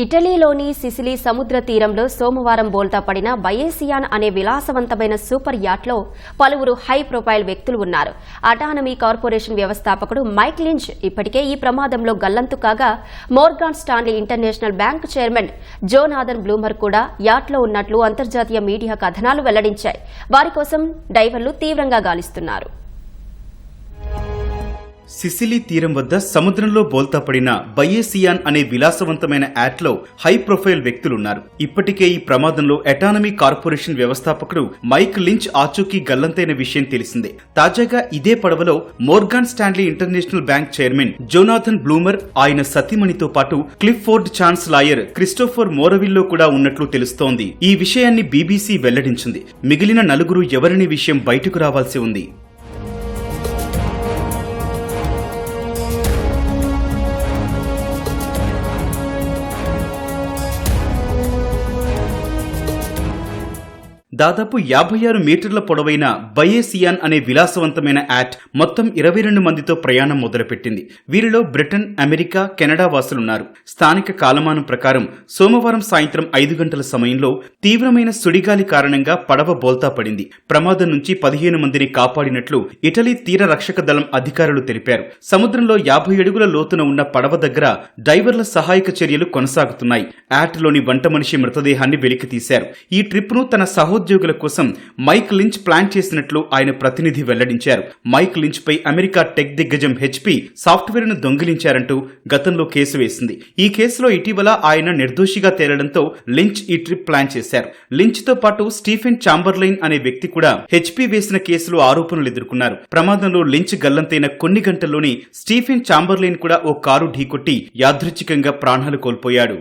ఇటలీలోని Sicily సముద్ర తీరంలో సోమవారం బోల్తా పడిన బయేసియాన్ అనే విలాసవంతమైన సూపర్ యాట్లో పలువురు హై ప్రొఫైల్ వ్యక్తులు ఉన్నారు. అటానమీ కార్పొరేషన్ వ్యవస్థాపకుడు మైక్ లించ్ ఇప్పటికే ఈ ప్రమాదంలో గల్లంతు కాగా Morgan Stanley international bank chairman Jonathan Bloomer కూడా యాట్లో ఉన్నట్లు అంతర్జాతీయ మీడియా కథనాలు వెల్లడించాయి. వారి కోసం డైవర్లు తీవ్రంగా గాలిస్తున్నారు. సిసిలీ తీరం వద్ద సముద్రంలో బోల్తాపడిన బయేసియాన్ అనే విలాసవంతమైన యాట్లో హై ప్రొఫైల్ వ్యక్తులున్నారు. ఇప్పటికే ఈ ప్రమాదంలో ఎటానమీ కార్పొరేషన్ వ్యవస్థాపకుడు మైక్ లించ్ ఆచూకీ గల్లంతైన విషయం తెలిసిందే. తాజాగా ఇదే పడవలో Morgan Stanley international bank chairman Jonathan Bloomer ఆయన సతీమణితో పాటు Clifford Chance lawyer Christopher Morvillo కూడా ఉన్నట్లు తెలుస్తోంది. ఈ విషయాన్ని బీబీసీ వెల్లడించింది. మిగిలిన నలుగురు ఎవరిని విషయం బయటకు రావాల్సి ఉంది? దాదాపు యాభై ఆరు మీటర్ల పొడవైన బయేసియాన్ అనే విలాసవంతమైన యాట్ మొత్తం ఇరవై రెండు మందితో ప్రయాణం మొదలుపెట్టింది. వీరిలో బ్రిటన్ అమెరికా కెనడా వాసులున్నారు. స్థానిక కాలమానం ప్రకారం సోమవారం సాయంత్రం ఐదు గంటల సమయంలో తీవ్రమైన సుడిగాలి కారణంగా పడవ బోల్తా పడింది. ప్రమాదం నుంచి పదిహేను మందిని కాపాడినట్లు ఇటలీ తీర రక్షక దళం అధికారులు తెలిపారు. సముద్రంలో యాభై అడుగుల లోతున ఉన్న పడవ దగ్గర డైవర్ల సహాయక చర్యలు కొనసాగుతున్నాయి. యాట్లోని వంట మనిషి మృతదేహాన్ని వెలికి తీశారు ఈ ట్రిప్ను తన సహోద్యోగుల కోసం మైక్ లించ్ ప్లాన్ చేసినట్లు ఆయన ప్రతినిధి వెల్లడించారు. మైక్ లించ్ పై అమెరికా టెక్ దిగ్గజం హెచ్పి సాఫ్ట్వేర్ను దొంగిలించారంటూ గతంలో కేసు వేసింది. ఈ కేసులో ఇటీవల ఆయన నిర్దోషిగా తేలడంతో లించ్ ఈ ట్రిప్ ప్లాన్ చేశారు. లించ్తో పాటు స్టీఫెన్ చాంబర్లైన్ అనే వ్యక్తి కూడా హెచ్పి వేసిన కేసులో ఆరోపణలు ఎదుర్కొన్నారు. ప్రమాదంలో లించ్ గల్లంతైన కొన్ని గంటల్లోనే స్టీఫెన్ చాంబర్లైన్ కూడా ఓ కారు ఢీకొట్టి యాదృచ్ఛికంగా ప్రాణాలు కోల్పోయాడు.